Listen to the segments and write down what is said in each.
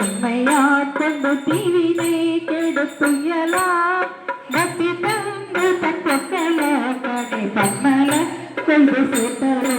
புகுந்தன்மையாட்கொண்டு தீவிலே கெடுத்துயலா. தப்பி தந்து தன் பொக்கல கடை பன்மல கொண்டு சேர்த்தலோ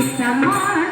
Some more.